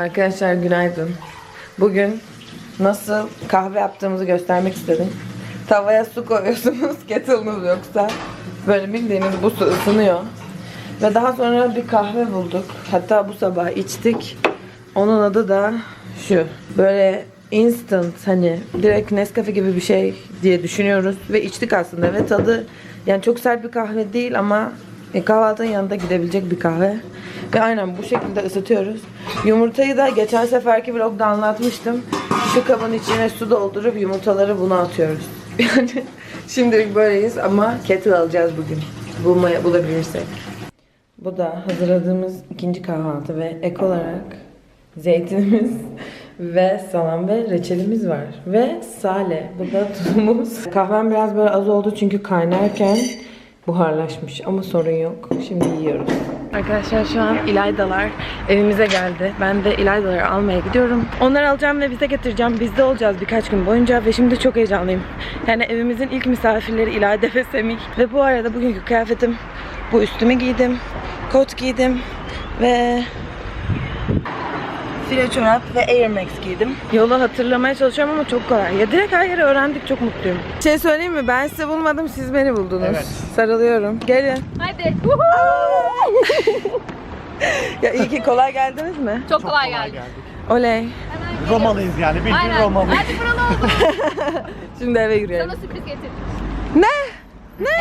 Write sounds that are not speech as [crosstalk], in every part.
Arkadaşlar günaydın. Bugün nasıl kahve yaptığımızı göstermek istedim. Tavaya su koyuyorsunuz, [laughs] kettle'ınız yoksa böyle bildiğiniz bu su ısınıyor. Ve daha sonra bir kahve bulduk. Hatta bu sabah içtik. Onun adı da şu. Böyle instant hani direkt Nescafe gibi bir şey diye düşünüyoruz. Ve içtik aslında ve tadı yani çok sert bir kahve değil ama e, kahvaltının yanında gidebilecek bir kahve. Ve aynen bu şekilde ısıtıyoruz. Yumurtayı da geçen seferki vlogda anlatmıştım. Şu kabın içine su doldurup yumurtaları buna atıyoruz. [laughs] Yani şimdilik böyleyiz ama kettle alacağız bugün. Bulmaya, bulabilirsek. Bu da hazırladığımız ikinci kahvaltı ve ek olarak zeytinimiz [laughs] ve salam ve reçelimiz var. Ve sale. Bu da tuzumuz. [laughs] Kahvem biraz böyle az oldu çünkü kaynarken buharlaşmış ama sorun yok. Şimdi yiyoruz. Arkadaşlar şu an İlaydalar evimize geldi. Ben de İlaydaları almaya gidiyorum. Onları alacağım ve bize getireceğim. Bizde olacağız birkaç gün boyunca ve şimdi çok heyecanlıyım. Yani evimizin ilk misafirleri İlayda ve Semih. Ve bu arada bugünkü kıyafetim bu üstümü giydim. Kot giydim ve file çorap ve Air Max giydim. Yolu hatırlamaya çalışıyorum ama çok kolay. Ya direkt her yeri öğrendik çok mutluyum. Bir şey söyleyeyim mi? Ben sizi bulmadım siz beni buldunuz. Evet. Sarılıyorum. Gelin. Hadi. [laughs] Ya iyi ki kolay geldiniz mi? Çok kolay geldi. Oley. Romalıyız yani bildiğin Aynen. Romalıyız. Hadi buralı oldu. [laughs] Şimdi eve yürüyelim. Sana sürpriz getirdim. Ne?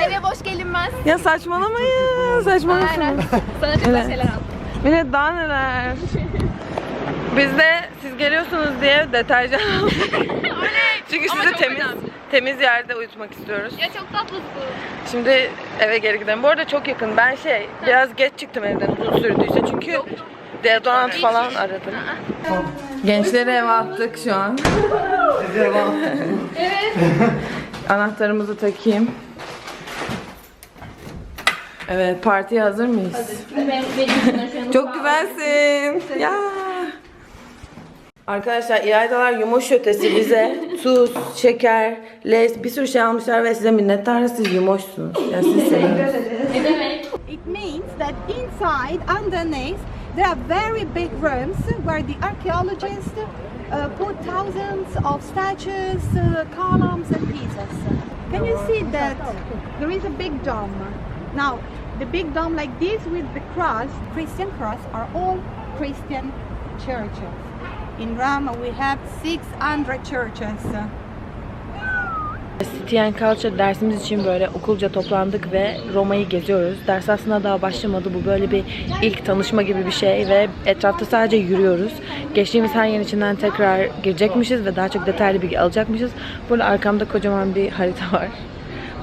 Eve boş gelinmez. Ya saçmalamayın. Saçmalamayın. Aynen. Sana çok şeyler aldım. Millet daha neler. [laughs] Biz de siz geliyorsunuz diye deterjan aldık. [laughs] Çünkü Ama sizi çok temiz önemli. temiz yerde uyutmak istiyoruz. Ya çok tatlısın. Şimdi eve geri gidelim. Bu arada çok yakın. Ben şey biraz geç çıktım evden uzun sürdüyse çünkü deodorant falan aradım. Gençleri eve attık şu an. Evet. Anahtarımızı takayım. Evet, partiye hazır mıyız? Çok güzelsin. Ya. Arkadaşlar İlaydalar yumuş ötesi bize [laughs] tuz, şeker, les bir sürü şey almışlar ve size minnettarız siz yumuşsunuz. Yani siz seviyorsunuz. Ne demek? It means that inside, underneath, there are very big rooms where the archaeologists uh, put thousands of statues, uh, columns, and pieces. Can you see that there is a big dome? Now, the big dome like this with the cross, Christian cross, are all Christian churches. In Rome, we have 600 churches. City Culture dersimiz için böyle okulca toplandık ve Roma'yı geziyoruz. Ders aslında daha başlamadı. Bu böyle bir ilk tanışma gibi bir şey ve etrafta sadece yürüyoruz. Geçtiğimiz her yerin içinden tekrar girecekmişiz ve daha çok detaylı bilgi alacakmışız. Böyle arkamda kocaman bir harita var.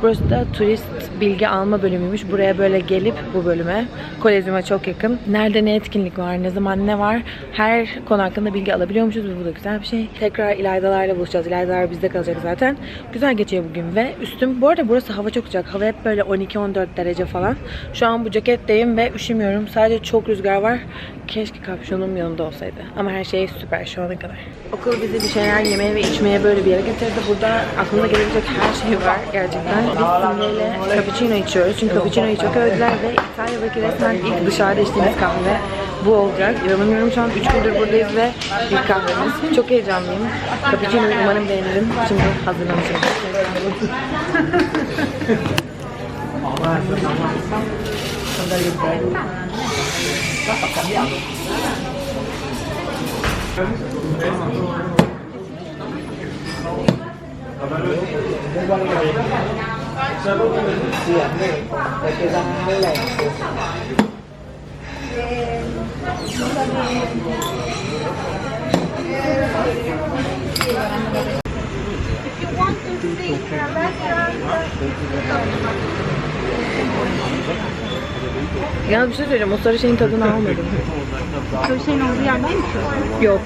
Burası da turist bilgi alma bölümüymüş. Buraya böyle gelip bu bölüme, kolezyuma çok yakın. Nerede ne etkinlik var, ne zaman ne var her konu hakkında bilgi alabiliyormuşuz ve bu da güzel bir şey. Tekrar İlaydalarla buluşacağız. İlaydalar bizde kalacak zaten. Güzel geçiyor bugün ve üstüm, bu arada burası hava çok sıcak. Hava hep böyle 12-14 derece falan. Şu an bu ceketteyim ve üşümüyorum. Sadece çok rüzgar var. Keşke kapşonum yanımda olsaydı. Ama her şey süper şu ana kadar. Okul bizi bir şeyler yemeye ve içmeye böyle bir yere getirdi. Burada aklınıza gelebilecek her şey var gerçekten. Simge'yle cappuccino içiyoruz. Çünkü cappuccino'yu çok övdüler ve İtalya'daki resmen ilk dışarıda içtiğimiz kahve bu olacak. İnanamıyorum şu an 3 gündür buradayız ve ilk kahvemiz. Çok heyecanlıyım. Cappuccino'yu umarım beğenirim. Şimdi [laughs] hazırlamışım. Yalnız bir şey söyleyeceğim. O sarı şeyin tadını almadım. Sarı şeyin olduğu yerdeyim mi? Yok.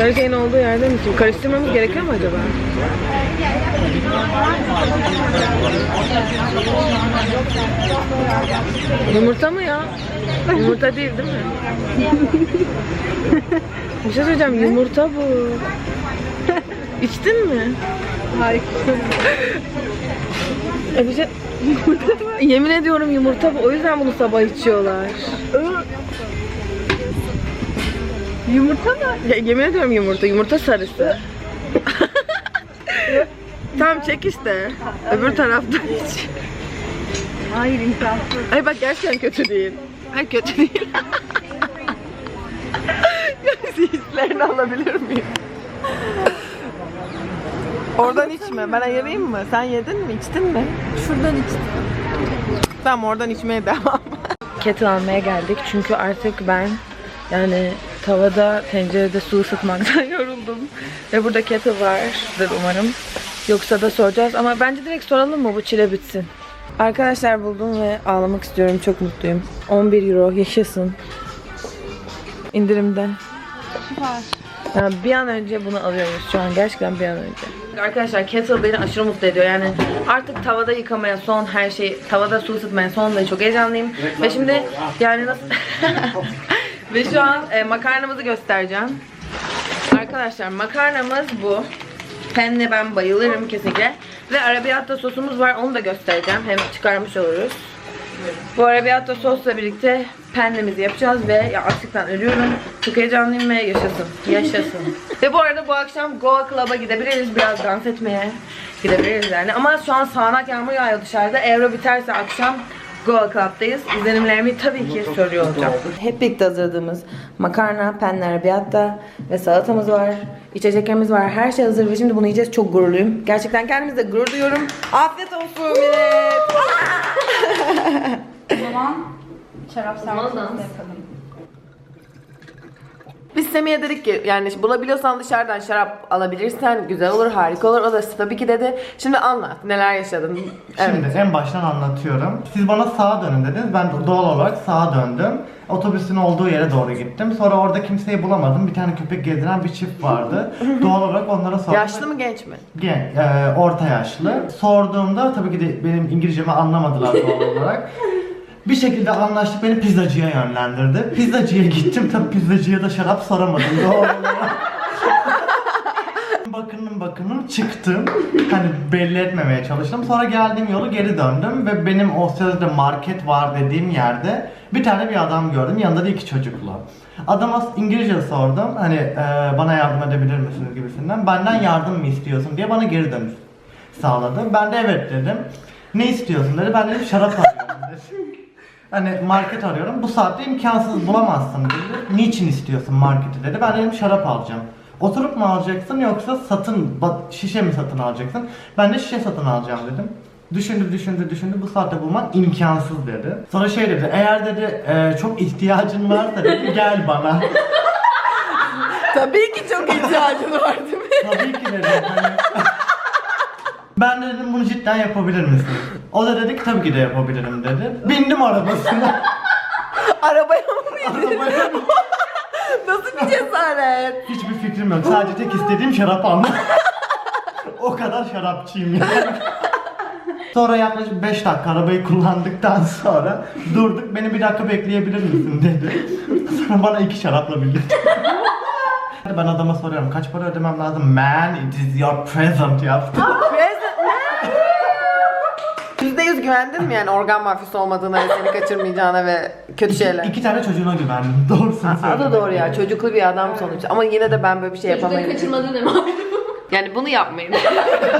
Sarı şeyin olduğu yerde mi ki? Karıştırmamız gerekiyor mu acaba? Yumurta mı ya? Yumurta değil değil mi? [laughs] Bir şey söyleyeceğim. Yumurta bu. İçtin mi? Harika. E bir şey... Yemin ediyorum yumurta bu. O yüzden bunu sabah içiyorlar. Yumurta mı? Ya, yemin ediyorum yumurta. Yumurta sarısı. Tamam çek işte. Öbür tarafta hiç. Hayır imkansız. Ay bak gerçekten kötü değil. Ay kötü değil. Hislerini alabilir miyim? Oradan içme. Ben ayırayım mı? Sen yedin mi? içtin mi? Şuradan içtim. Tamam oradan içmeye devam. Kettle almaya geldik çünkü artık ben yani tavada tencerede su ısıtmaktan [laughs] yoruldum. Ve burada kettle vardır umarım. Yoksa da soracağız ama bence direkt soralım mı bu çile bitsin. Arkadaşlar buldum ve ağlamak istiyorum. Çok mutluyum. 11 euro yaşasın. İndirimden. Yani bir an önce bunu alıyoruz şu an. Gerçekten bir an önce. Arkadaşlar kettle beni aşırı mutlu ediyor. Yani artık tavada yıkamaya son her şey, tavada su ısıtmaya son da çok heyecanlıyım. Ve şimdi yani nasıl... [laughs] Ve şu an e, makarnamızı göstereceğim. Arkadaşlar makarnamız bu. Penne ben bayılırım kesinlikle. Ve arrabbiata sosumuz var onu da göstereceğim. Hem çıkarmış oluruz. Bu arrabbiata sosla birlikte pennemizi yapacağız ve ya açlıktan ölüyorum. Çok heyecanlıyım ve yaşasın. Yaşasın. [laughs] ve bu arada bu akşam Goa Club'a gidebiliriz. Biraz dans etmeye gidebiliriz yani. Ama şu an sağanak yağmur yağıyor dışarıda. Euro biterse akşam Goa Club'dayız. İzlenimlerimi tabii ki soruyor olacağım. Hep birlikte hazırladığımız makarna, penne arrabbiata ve salatamız var. İçeceklerimiz var. Her şey hazır ve şimdi bunu yiyeceğiz. Çok gururluyum. Gerçekten kendimizle gurur duyuyorum. Afiyet olsun millet. O zaman şarap servisimizi yapalım. Semih'e dedik ki yani bulabiliyorsan dışarıdan şarap alabilirsen güzel olur, harika olur. O da tabii ki dedi. Şimdi anlat neler yaşadın. Evet. Şimdi en baştan anlatıyorum. Siz bana sağa dönün dediniz. Ben doğal olarak sağa döndüm. Otobüsün olduğu yere doğru gittim. Sonra orada kimseyi bulamadım. Bir tane köpek gezdiren bir çift vardı. [laughs] doğal olarak onlara sordum. Yaşlı mı genç mi? Gen, e, orta yaşlı. Sorduğumda tabii ki de benim İngilizcemi anlamadılar doğal [laughs] olarak. Bir şekilde anlaştık beni pizzacıya yönlendirdi. Pizzacıya gittim tabii pizzacıya da şarap olarak. [laughs] bakınım bakınım çıktım. Hani belli etmemeye çalıştım. Sonra geldiğim yolu geri döndüm ve benim sırada market var dediğim yerde bir tane bir adam gördüm. Yanında da iki çocuklu. Adama İngilizce sordum. Hani e, bana yardım edebilir misiniz gibisinden. Benden yardım mı istiyorsun diye bana geri dönüş sağladı. Ben de evet dedim. Ne istiyorsun dedi. Ben [laughs] dedim şarap arıyorum dedim. Hani market arıyorum. Bu saatte imkansız bulamazsın dedi. Niçin istiyorsun marketi dedi. Ben dedim şarap alacağım. Oturup mu alacaksın yoksa satın şişe mi satın alacaksın? Ben de şişe satın alacağım dedim. Düşündü düşündü düşündü bu saatte bulmak imkansız dedi. Sonra şey dedi eğer dedi "e, çok ihtiyacın varsa dedi gel bana. [laughs] Tabii ki çok ihtiyacın var değil mi? Tabii ki dedim. Hani... Ben de dedim bunu cidden yapabilir misin? O da dedi ki tabii ki de yapabilirim dedi. Bindim arabasına. [laughs] Arabaya mı bindin? Arabaya [laughs] Nasıl bir cesaret? Hiçbir fikrim yok. Sadece tek istediğim şarap almak. [laughs] o kadar şarapçıyım yani. Sonra yaklaşık 5 dakika arabayı kullandıktan sonra durduk. Beni bir dakika bekleyebilir misin dedi. Sonra bana iki şarapla birlikte. ben adama soruyorum kaç para ödemem lazım? Man it is your present yaptı. Yüz güvendin mi yani organ mafyası olmadığına ve seni kaçırmayacağına ve kötü şeyler? İki tane çocuğuna güvendim. [laughs] Doğrusunu O söylemek da doğru ya. Çocuklu bir adam sonuçta. Ama yine de ben böyle bir şey Çocukları yapamayız. kaçırmadığı ne. [laughs] Yani bunu yapmayın.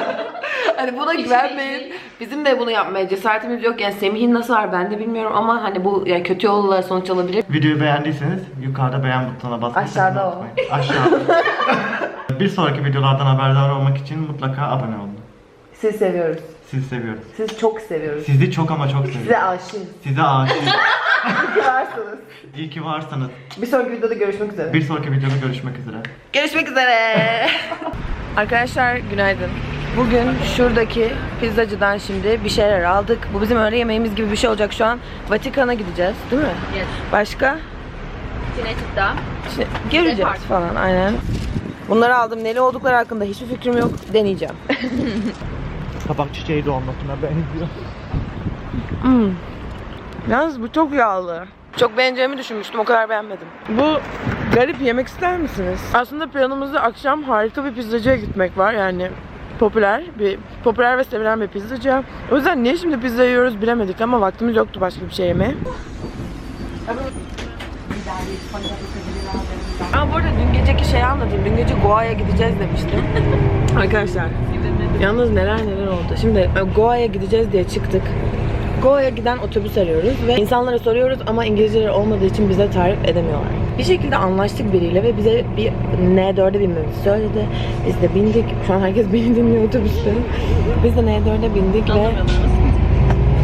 [laughs] hani buna Hiç güvenmeyin. değil. Bizim de bunu yapmaya cesaretimiz yok. Yani Semih'in nasıl var ben de bilmiyorum ama hani bu yani kötü yolla sonuç alabilir. Videoyu beğendiyseniz yukarıda beğen butonuna basmayı Aşağıda sakın o. unutmayın. Aşağıda. bir sonraki videolardan haberdar olmak için mutlaka abone olun. Sizi seviyoruz. Sizi seviyoruz. Sizi çok seviyoruz. Sizi çok ama çok Size seviyorum. aşığız. Size aşığım. [laughs] İyi ki varsınız. İyi ki varsınız. Bir sonraki videoda görüşmek üzere. Bir sonraki videoda görüşmek üzere. Görüşmek üzere. [laughs] Arkadaşlar günaydın. Bugün şuradaki pizzacıdan şimdi bir şeyler aldık. Bu bizim öğle yemeğimiz gibi bir şey olacak şu an. Vatikan'a gideceğiz değil mi? Yes. Başka? Göreceğiz Depart. falan aynen. Bunları aldım. Neli oldukları hakkında hiçbir fikrim yok. Deneyeceğim. [laughs] Kabak çiçeği dolmasına benziyor. Hmm. Yalnız bu çok yağlı. Çok beğeneceğimi düşünmüştüm. O kadar beğenmedim. Bu garip yemek ister misiniz? Aslında planımızda akşam harika bir pizzacıya gitmek var. Yani popüler bir popüler ve sevilen bir pizzacı. O yüzden niye şimdi pizza yiyoruz bilemedik ama vaktimiz yoktu başka bir şey yemeye. Ama bu arada dün geceki şeyi anlatayım. Dün gece Goa'ya gideceğiz demiştim. [laughs] Arkadaşlar yalnız neler neler oldu. Şimdi e, Goa'ya gideceğiz diye çıktık. Goa'ya giden otobüs arıyoruz ve insanlara soruyoruz ama İngilizceleri olmadığı için bize tarif edemiyorlar. Bir şekilde anlaştık biriyle ve bize bir N4'e binmemizi söyledi. Biz de bindik. Şu an herkes [laughs] beni dinliyor otobüste. Biz de N4'e bindik ve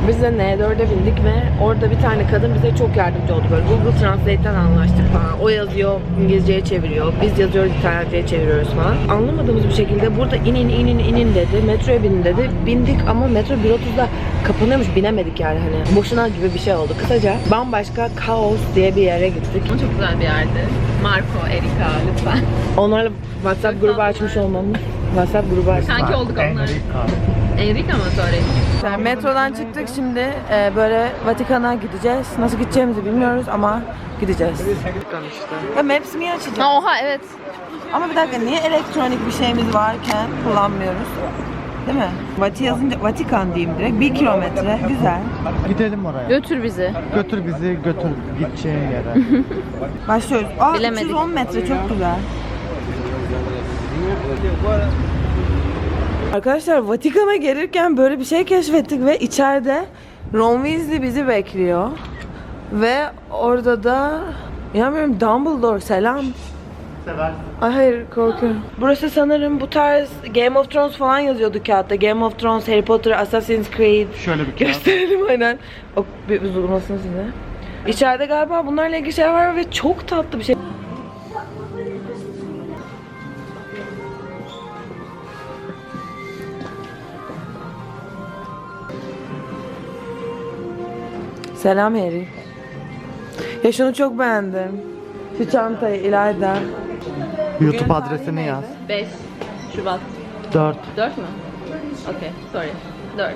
biz de N4'e bindik ve orada bir tane kadın bize çok yardımcı oldu. Böyle Google Translate'ten anlaştık falan. O yazıyor, İngilizceye çeviriyor. Biz yazıyoruz, İtalyanca'ya çeviriyoruz falan. Anlamadığımız bir şekilde burada inin inin inin dedi. Metroya binin dedi. Bindik ama metro 1.30'da kapanıyormuş. Binemedik yani hani. Boşuna gibi bir şey oldu. Kısaca bambaşka Kaos diye bir yere gittik. Ama çok güzel bir yerdi. Marco, Erika lütfen. Onlarla WhatsApp grubu açmış olmamız. WhatsApp grubu açtık. Sanki olduk onlar. Mı söyledi? Yani metrodan çıktık şimdi e, böyle Vatikan'a gideceğiz. Nasıl gideceğimizi bilmiyoruz ama gideceğiz. Ya Maps mi açacağız? Ha, oha evet. Ama bir dakika niye elektronik bir şeyimiz varken kullanmıyoruz? Değil mi? Vati yazınca Vatikan diyeyim direkt. Bir kilometre. Güzel. Gidelim oraya. Götür bizi. Götür bizi götür gideceğin yere. Başlıyoruz. Aa Bilemedik. 310 metre çok güzel. Arkadaşlar Vatikan'a gelirken böyle bir şey keşfettik ve içeride Ron Weasley bizi bekliyor. Ve orada da inanmıyorum Dumbledore selam. Sever. Ay hayır korkuyorum. Burası sanırım bu tarz Game of Thrones falan yazıyordu kağıtta. Game of Thrones, Harry Potter, Assassin's Creed. Şöyle bir kağıt. Gösterelim aynen. O bir uzunmasın size. İçeride galiba bunlarla ilgili şeyler var ve çok tatlı bir şey. Selam Harry. Ya şunu çok beğendim. Şu çantayı İlayda. YouTube adresini yaz. 5 Şubat. 4. 4 mü? Okey, sorry. 4.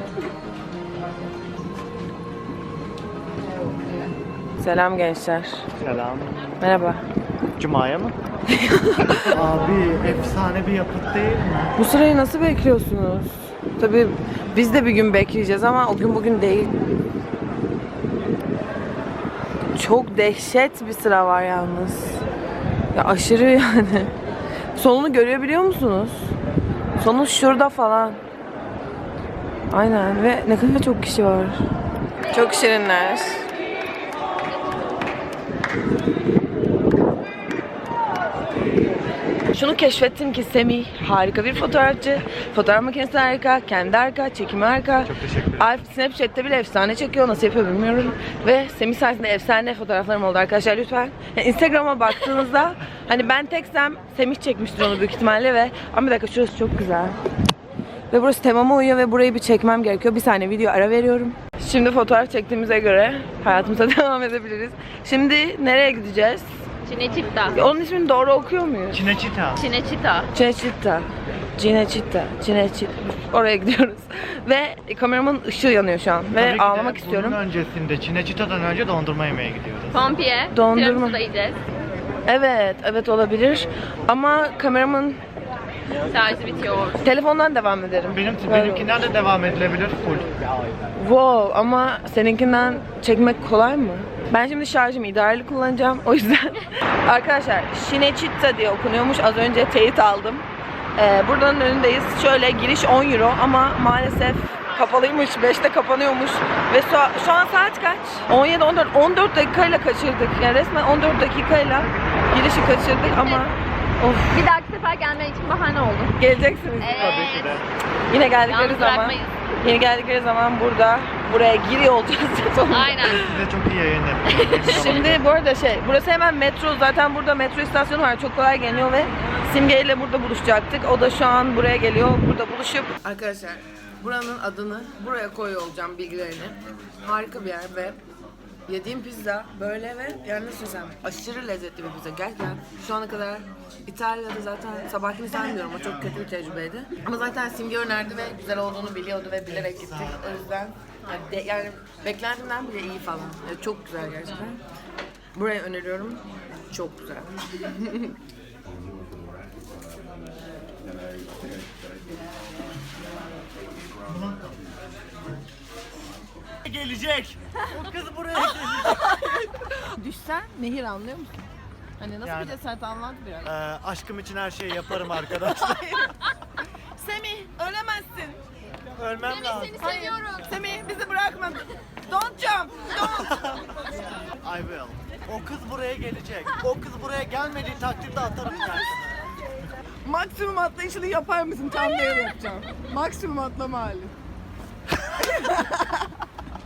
Selam gençler. Selam. Merhaba. Cuma'ya mı? [laughs] Abi efsane bir yapıt değil mi? Bu sırayı nasıl bekliyorsunuz? Tabii biz de bir gün bekleyeceğiz ama o gün bugün değil. Çok dehşet bir sıra var yalnız. Ya aşırı [laughs] yani. Sonunu görebiliyor musunuz? Sonu şurada falan. Aynen ve ne kadar çok kişi var. Çok şirinler. Şunu keşfettim ki Semih harika bir fotoğrafçı. Fotoğraf makinesi harika, kendi harika, çekimi harika. Çok teşekkür ederim. Alp Snapchat'te bile efsane çekiyor. Nasıl yapıyor bilmiyorum. Ve Semih sayesinde efsane fotoğraflarım oldu arkadaşlar lütfen. Yani Instagram'a baktığınızda hani ben teksem Semih çekmiştir onu büyük ihtimalle ve ama bir dakika şurası çok güzel. Ve burası temama uyuyor ve burayı bir çekmem gerekiyor. Bir saniye video ara veriyorum. Şimdi fotoğraf çektiğimize göre hayatımıza [laughs] devam edebiliriz. Şimdi nereye gideceğiz? Cinecitta. Onun ismini doğru okuyor muyuz? Çineçita. Cinecitta. Cinecitta. Cinecitta. Cinecitta. Oraya gidiyoruz. Ve kameramın ışığı yanıyor şu an. Ve Tabii ki de ağlamak istiyorum. Bunun öncesinde Çineçita'dan önce dondurma yemeye gidiyoruz. Pompiye. Dondurma. Tiramisu da yiyeceğiz. Evet, evet olabilir. Ama kameramın Şarjı bitiyor. telefondan devam ederim. Benim benimkinden de devam edilebilir full. Wow ama seninkinden çekmek kolay mı? Ben şimdi şarjımı idareli kullanacağım. O yüzden [laughs] arkadaşlar Cinecitta diye okunuyormuş. Az önce teyit aldım. Ee, buradanın önündeyiz. Şöyle giriş 10 euro ama maalesef kapalıymış. 5'te kapanıyormuş. Ve şu, şu an saat kaç? 17 14 14 dakikayla kaçırdık. Yani resmen 14 dakikayla girişi kaçırdık ama of Bir dahaki sefer gelmen için bahane oldu. geleceksiniz. Evet. ki de. Yine geldikleri Yalnız zaman bırakmayız. yine geldikleri zaman burada buraya giriyor olacağız. [laughs] sonunda. Aynen. Size çok iyi yayın. [laughs] Şimdi bu arada şey, burası hemen metro. Zaten burada metro istasyonu var. Çok kolay geliyor ve Simge ile burada buluşacaktık. O da şu an buraya geliyor. Burada buluşup... Arkadaşlar, buranın adını buraya koyuyor olacağım bilgilerini. Harika bir yer ve yediğim pizza böyle ve yani nasıl desem aşırı lezzetli bir pizza. Gerçekten şu ana kadar İtalya'da zaten sabahkini saymıyorum. O çok kötü bir tecrübeydi. Ama zaten Simge önerdi ve güzel olduğunu biliyordu ve bilerek gittik. O yüzden yani, de- yani beklentimden bile iyi falan. Yani çok güzel gerçekten. Burayı öneriyorum. Çok güzel. [laughs] [laughs] gelecek. O kız buraya [laughs] gelecek. Düşsen nehir anlıyor musun? Hani nasıl Yani- bir cesaret anlat biraz. Ee, aşkım için her şeyi yaparım arkadaşlar. [laughs] Semih ölemezsin. Ölmem lazım. Seni seviyorum. Semih bizi bırakma. Don't jump. Don't. [laughs] I will. O kız buraya gelecek. O kız buraya gelmediği takdirde atarım kendisini. Maksimum atlayışını yapar mısın? Tam da öyle yapacağım. Maksimum atlama hali.